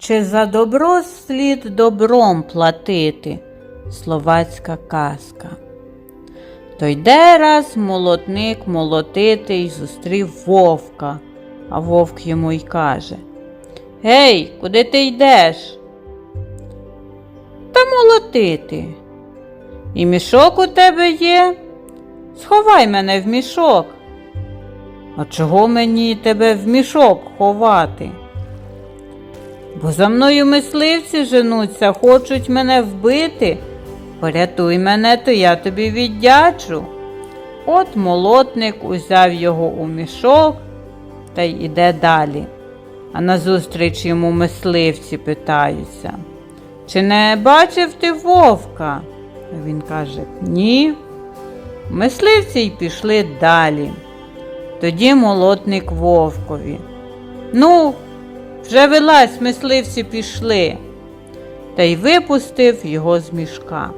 Чи за добро слід добром платити? Словацька казка. То йде раз молотник молотити й зустрів вовка, а вовк йому й каже Гей, куди ти йдеш? Та молотити. І мішок у тебе є? Сховай мене в мішок. А чого мені тебе в мішок ховати? Бо за мною мисливці женуться, хочуть мене вбити. Порятуй мене, то я тобі віддячу. От молотник узяв його у мішок та й іде далі. А назустріч йому мисливці питаються. Чи не бачив ти вовка? Він каже Ні. Мисливці й пішли далі. Тоді молотник вовкові. Ну, вже вилазь, мисливці пішли, та й випустив його з мішка.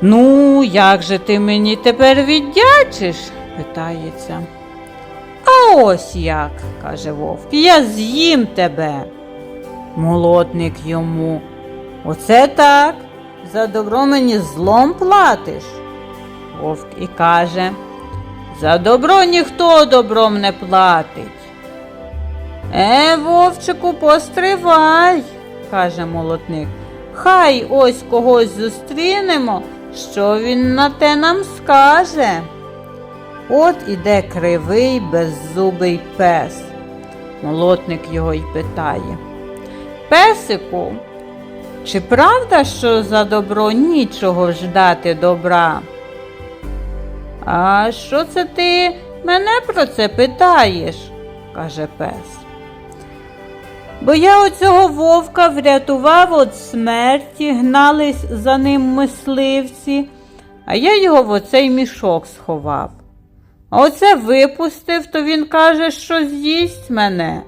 Ну, як же ти мені тепер віддячиш? питається. А ось як, каже вовк, я з'їм тебе. Молотник йому. Оце так. За добро мені злом платиш. Вовк і каже, за добро ніхто добром не платить. Е, вовчику, постривай, каже молотник. Хай ось когось зустрінемо, що він на те нам скаже. От іде кривий беззубий пес. Молотник його й питає. Песику, чи правда, що за добро нічого ждати добра? А що це ти мене про це питаєш? каже пес. Бо я оцього вовка врятував від смерті, гнались за ним мисливці, а я його в оцей мішок сховав. А оце випустив, то він каже, що з'їсть мене.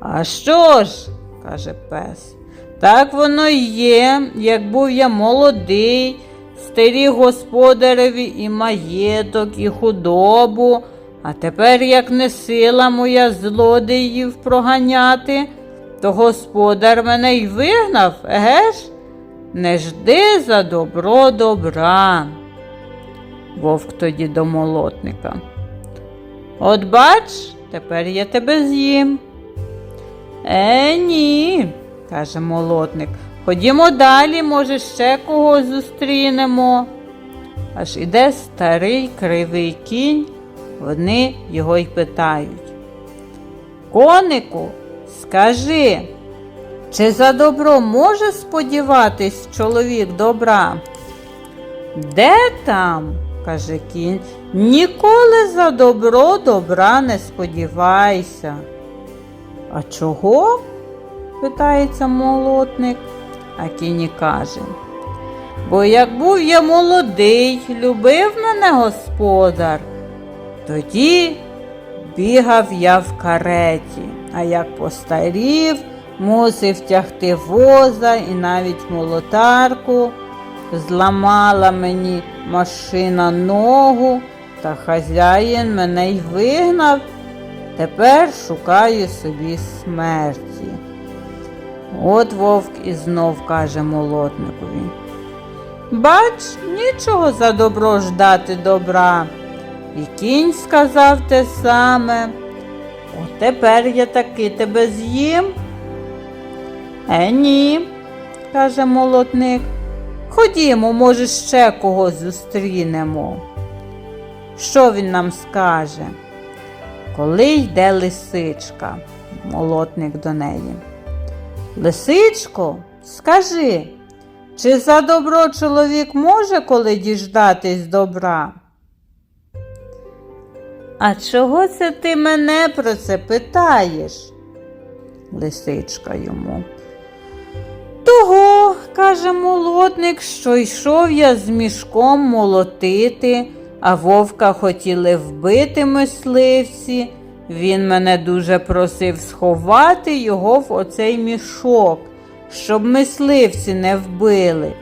А що ж, каже пес, так воно й є, як був я молодий, старі господареві і маєток, і худобу, а тепер, як не сила моя злодіїв проганяти, то господар мене й вигнав, еге ж? Не жди за добро добра. Вовк тоді до молотника. От бач, тепер я тебе з'їм. Е, ні, каже молотник. Ходімо далі, може, ще когось зустрінемо. Аж іде старий кривий кінь, вони його й питають. Конику, скажи, чи за добро може сподіватись чоловік добра? Де там? каже кінь, ніколи за добро добра не сподівайся. А чого? питається молотник, а кінь каже. Бо як був я молодий, любив мене господар, тоді бігав я в кареті, а як постарів, мусив тягти воза і навіть молотарку. Зламала мені машина ногу, та хазяїн мене й вигнав. Тепер шукаю собі смерті. От вовк і знов каже молотникові. Бач, нічого за добро ждати добра. І кінь сказав те саме. От тепер я таки тебе з'їм. Е, ні, каже молотник. Ходімо, може, ще когось зустрінемо. Що він нам скаже? Коли йде лисичка, молотник до неї. Лисичко, скажи, чи за добро чоловік може коли діждатись добра? А чого це ти мене про це питаєш? Лисичка йому. Того, каже молотник, що йшов я з мішком молотити, а вовка хотіли вбити мисливці. Він мене дуже просив сховати його в оцей мішок, щоб мисливці не вбили.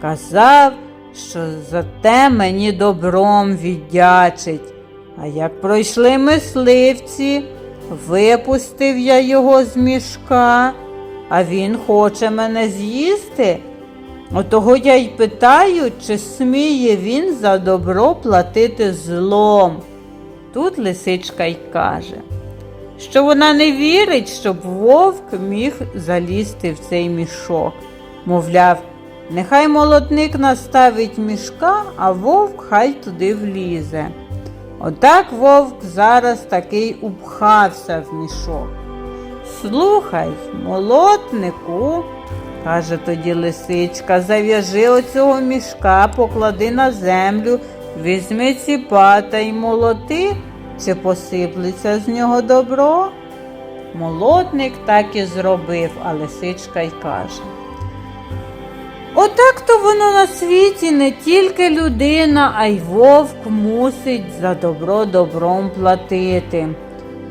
Казав, що за те мені добром віддячить. А як пройшли мисливці, випустив я його з мішка, а він хоче мене з'їсти. Отого я й питаю, чи сміє він за добро платити злом. Тут лисичка й каже, що вона не вірить, щоб вовк міг залізти в цей мішок. Мовляв, нехай молодник наставить мішка, а вовк хай туди влізе. Отак вовк зараз такий упхався в мішок. Слухай, молотнику, каже тоді лисичка, зав'яжи оцього мішка, поклади на землю, візьми ціпа та й молоти, чи посиплеться з нього добро. Молотник так і зробив, а лисичка й каже. Отак то воно на світі не тільки людина, а й вовк мусить за добро добром платити.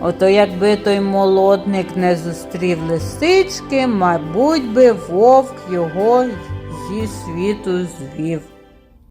Ото якби той молодник не зустрів лисички, мабуть би вовк його зі світу звів.